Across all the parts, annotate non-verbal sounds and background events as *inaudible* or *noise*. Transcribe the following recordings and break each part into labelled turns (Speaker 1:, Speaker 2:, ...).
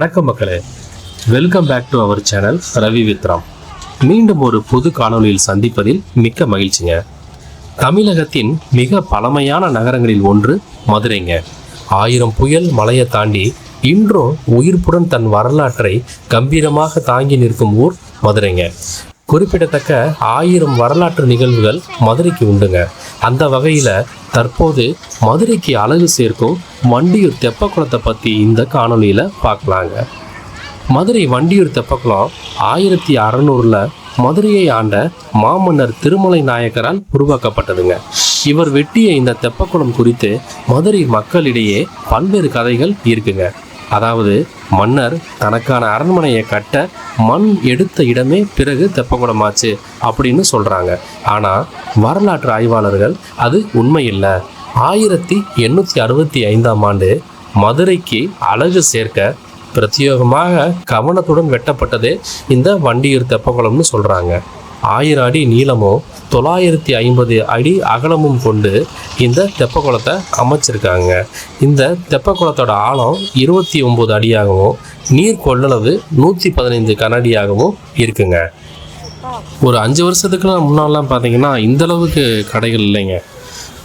Speaker 1: வணக்கம் மக்களே. Welcome back to our channel Ravi வித்ராம் மீண்டும் ஒரு புது காணொலியில் சந்திப்பதில் மிக்க மகிழ்ச்சிங்க. தமிழகத்தின் மிக பழமையான நகரங்களில் ஒன்று மதுரைங்க. ஆயிரம் புயல் மலையை தாண்டி இன்றும் உயிர்ப்புடன் தன் வரலாற்றை கம்பீரமாக தாங்கி நிற்கும் ஊர் மதுரைங்க. குறிப்பிடத்தக்க ஆயிரம் வரலாற்று நிகழ்வுகள் மதுரைக்கு உண்டுங்க. அந்த வகையில் தற்போது மதுரைக்கு அழகு சேர்க்கும் வண்டியூர் தெப்பக்குளத்தை பற்றி இந்த காணொளியில் பார்க்கலாங்க மதுரை வண்டியூர் தெப்பக்குளம் ஆயிரத்தி அறநூறில் மதுரையை ஆண்ட மாமன்னர் திருமலை நாயக்கரால் உருவாக்கப்பட்டதுங்க. இவர் வெட்டிய இந்த தெப்பக்குளம் குறித்து மதுரை மக்களிடையே பல்வேறு கதைகள் இருக்குங்க. அதாவது மன்னர் தனக்கான அரண்மனையை கட்ட மண் எடுத்த இடமே பிறகு தெப்பக்குளமாச்சு அப்படின்னு சொல்கிறாங்க ஆனால் வரலாற்று ஆய்வாளர்கள் அது உண்மையில்லை. ஆயிரத்தி எண்ணூற்றி அறுபத்தி ஐந்தாம் ஆண்டு மதுரைக்கு அழகு சேர்க்க பிரத்யேகமாக கவனத்துடன் வெட்டப்பட்டதே இந்த வண்டியூர் தெப்பக்குளம்னு சொல்கிறாங்க ஆயிரம் அடி நீளமும் தொள்ளாயிரத்தி ஐம்பது அடி அகலமும் கொண்டு இந்த தெப்பக்குளத்தை அமைச்சிருக்காங்க. இந்த தெப்பக்குளத்தோட ஆழம் இருபத்தி ஒம்பது அடியாகவும் நீர் கொள்ளளவு நூற்றி பதினைந்து கனடியாகவும் இருக்குங்க. ஒரு அஞ்சு வருஷத்துக்குலாம் முன்னாலாம் பார்த்தீங்கன்னா இந்தளவுக்கு கடைகள் இல்லைங்க.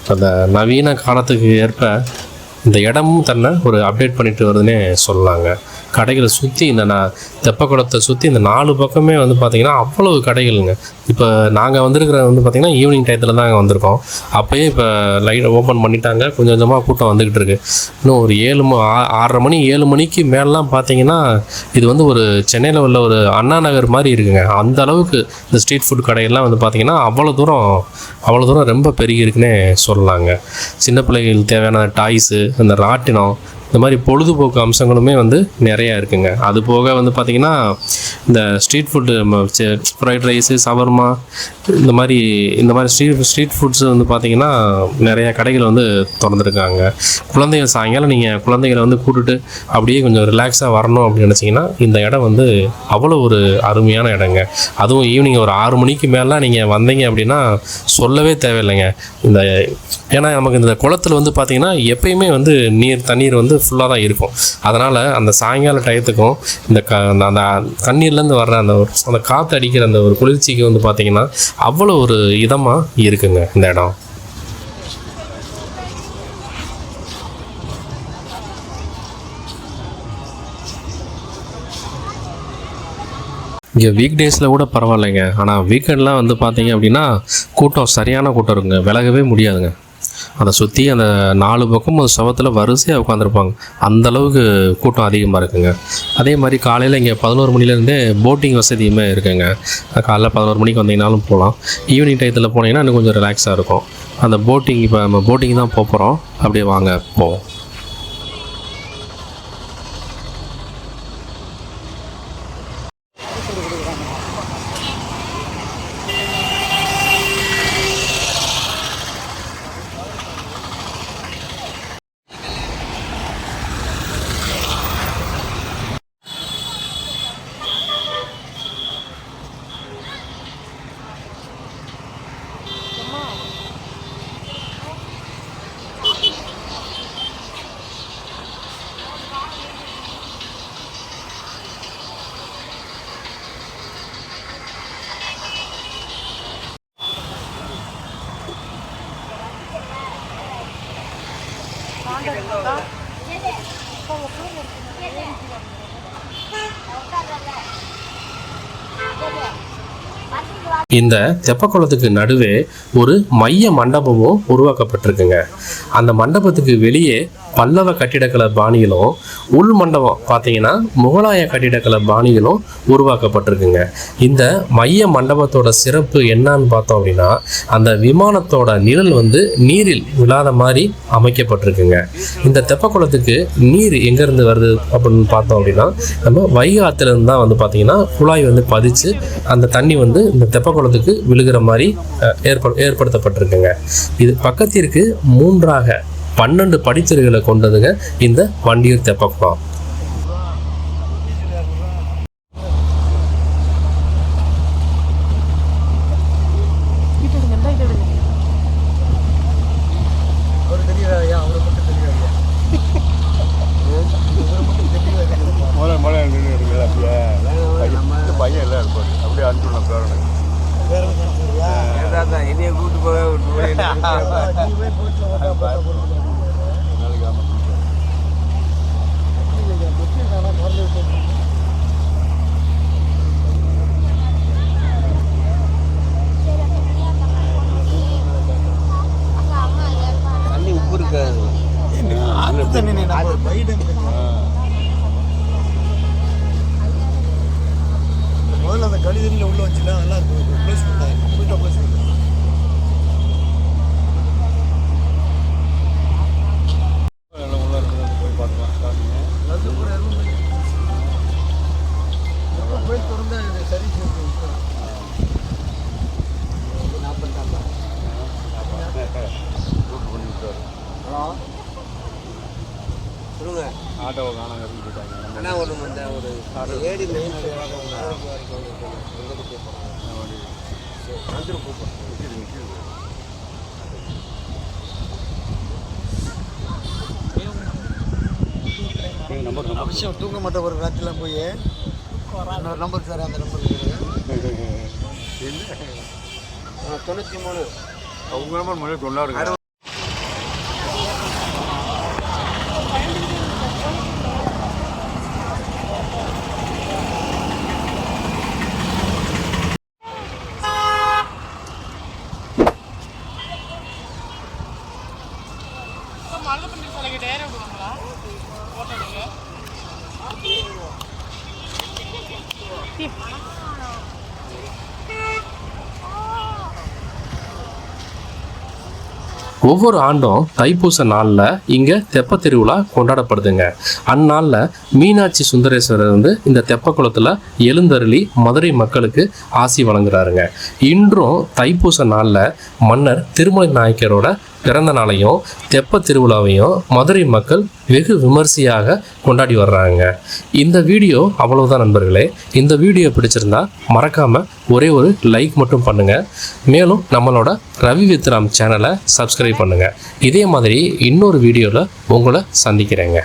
Speaker 1: அந்த நவீன காலத்துக்கு ஏற்ப இந்த இடமும் தன்னை ஒரு அப்டேட் பண்ணிட்டு வருதுன்னே சொல்லலாங்க. கடைகளை சுற்றி இந்த நான் தெப்பக்குளத்தை சுற்றி இந்த நாலு பக்கமே வந்து பார்த்திங்கன்னா அவ்வளவு கடைகளுங்க. இப்போ நாங்கள் வந்திருக்கிற வந்து பார்த்திங்கன்னா ஈவினிங் டயத்தில் தான் வந்திருக்கோம். அப்போயே இப்போ லைட் ஓப்பன் பண்ணிட்டாங்க. கொஞ்சம் கொஞ்சமாக கூட்டம் வந்துக்கிட்டு இருக்கு. இன்னும் ஒரு ஏழு ம ஆ- ஆறரை மணி ஏழு மணிக்கு மேலாம் பார்த்தீங்கன்னா இது வந்து ஒரு சென்னையில் உள்ள ஒரு அண்ணா நகர் மாதிரி இருக்குங்க. அந்த அளவுக்கு இந்த ஸ்ட்ரீட் ஃபுட் கடையெல்லாம் வந்து பார்த்தீங்கன்னா அவ்வளோ தூரம் அவ்வளோ தூரம் ரொம்ப பெருகி இருக்குன்னே சொல்லலாங்க. சின்ன பிள்ளைகளுக்கு தேவையான டாய்ஸு அந்த ராட்டினம் இந்த மாதிரி பொழுதுபோக்கு அம்சங்களுமே வந்து நிறையா இருக்குங்க. அது போக வந்து பார்த்திங்கன்னா இந்த street food fried rice shawarma இந்த மாதிரி இந்த மாதிரி ஸ்ட்ரீட் ஸ்ட்ரீட் ஃபுட்ஸ் வந்து பார்த்திங்கன்னா நிறையா கடைகள் வந்து திறந்துருக்காங்க. குழந்தைகள் சாயங்காலம் நீங்கள் குழந்தைகளை வந்து கூட்டுட்டு அப்படியே கொஞ்சம் ரிலாக்ஸாக வரணும் அப்படின்னு நினச்சிங்கன்னா இந்த இடம் வந்து அவ்வளோ ஒரு அருமையான இடங்க. அதுவும் ஈவினிங் ஒரு ஆறு மணிக்கு மேலாம் நீங்கள் வந்தீங்க அப்படின்னா சொல்லவே தேவையில்லைங்க. இந்த ஏன்னா நமக்கு இந்த குளத்துல வந்து பார்த்தீங்கன்னா எப்பயுமே வந்து நீர் தண்ணீர் வந்து ஃபுல்லாக தான் இருக்கும். அதனால் அந்த சாயங்கால டயத்துக்கும் இந்த க அந்த- அந்த தண்ணீர்லேருந்து வர்ற அந்த ஒரு அந்த காற்று அடிக்கிற அந்த ஒரு குளிர்ச்சிக்கு வந்து பார்த்திங்கன்னா அவ்வளோ ஒரு இதமாக இருக்குங்க இந்த இடம். இங்கே வீக் டேஸில் கூட பரவாயில்லைங்க. ஆனால் வீக்கெண்ட்லாம் வந்து பார்த்தீங்க அப்படின்னா கூட்டம் சரியான கூட்டம் இருக்குங்க. விலகவே முடியாதுங்க. அதை சுற்றி அந்த நாலு பக்கமும் சவத்தில் வரிசையாக உட்காந்துருப்பாங்க அந்தளவுக்கு கூட்டம் அதிகமாக இருக்குங்க. அதே மாதிரி காலையில் இங்கே பதினோரு மணிலேருந்தே போட்டிங் வசதியுமே இருக்குங்க. காலைல பதினோரு மணிக்கு வந்தீங்கனாலும் போகலாம் ஈவினிங் டயத்தில் போனீங்கன்னா இன்னும் கொஞ்சம் ரிலாக்ஸாக இருக்கும். அந்த போட்டிங் இப்போ நம்ம போட்டிங் தான் போக போகிறோம் அப்படியே வாங்க போவோம். இந்த தெப்பக்குளத்துக்கு நடுவே ஒரு மைய மண்டபமும் உருவாக்கப்பட்டிருக்குங்க. அந்த மண்டபத்துக்கு வெளியே பல்லவ கட்டிடக்கலை பாணியிலும் உள் மண்டபம் பார்த்தீங்கன்னா முகலாய கட்டிடக்கலை பாணியிலும் உருவாக்கப்பட்டிருக்குங்க. இந்த மைய மண்டபத்தோட சிறப்பு என்னன்னு பார்த்தோம் அப்படின்னா அந்த விமானத்தோட நிழல் வந்து நீரில் விழாத மாதிரி அமைக்கப்பட்டிருக்குங்க. இந்த தெப்பக்குளத்துக்கு நீர் எங்கேருந்து வருது அப்படின்னு பார்த்தோம் அப்படின்னா நம்ம வைகாத்துலேருந்து தான் வந்து பார்த்தீங்கன்னா குழாய் வந்து பதிச்சு அந்த தண்ணி வந்து இந்த தெப்பக்குளத்துக்கு விழுகிற மாதிரி ஏற்ப ஏற்படுத்தப்பட்டிருக்குங்க. இது பக்கத்திற்கு மூன்றாக பன்னெண்டு படித்திரைகளை கொண்டதுங்க இந்த வண்டியூர் தெப்பக்குளம். *laughs*
Speaker 2: என்னைய கூட்டு போக *laughs* *laughs* சொல்லுங்க. ஆட்டோவை காணாங்க அண்ணா ஒரு இந்த ஒரு ஏடி மெயின்
Speaker 3: அவசியம் தூங்க மாட்டேன் ஒரு ராத்திரிலாம் போய். இன்னொரு நம்பர் சார் அந்த நம்பர்
Speaker 2: தொண்ணூற்றி மூணு.
Speaker 4: உங்க நம்பர் முதல்ல சொல்லாருங்க
Speaker 5: டேரே விடுவாங்களா
Speaker 1: ஒவ்வொரு ஆண்டும் தைப்பூச நாளில் இங்கே தெப்ப திருவிழா கொண்டாடப்படுதுங்க. அந்நாளில் மீனாட்சி சுந்தரேஸ்வரர் வந்து இந்த தெப்ப குளத்தில் எழுந்தருளி மதுரை மக்களுக்கு ஆசி வழங்குறாருங்க. இன்றும் தைப்பூச நாளில் மன்னர் திருமலை நாயக்கரோட பிறந்த நாளையும் தெப்ப திருவிழாவையும் மதுரை மக்கள் வெகு விமர்சையாக கொண்டாடி வர்றாங்க. இந்த வீடியோ அவ்வளவுதான் நண்பர்களே. இந்த வீடியோ பிடிச்சிருந்தா மறக்காம ஒரே ஒரு லைக் மட்டும் பண்ணுங்க. மேலும் நம்மளோட ரவி வித்ராம் சேனலை சப்ஸ்கிரைப் பண்ணுங்க. இதே மாதிரி இன்னொரு வீடியோவில் உங்களை சந்திக்கிறேங்க.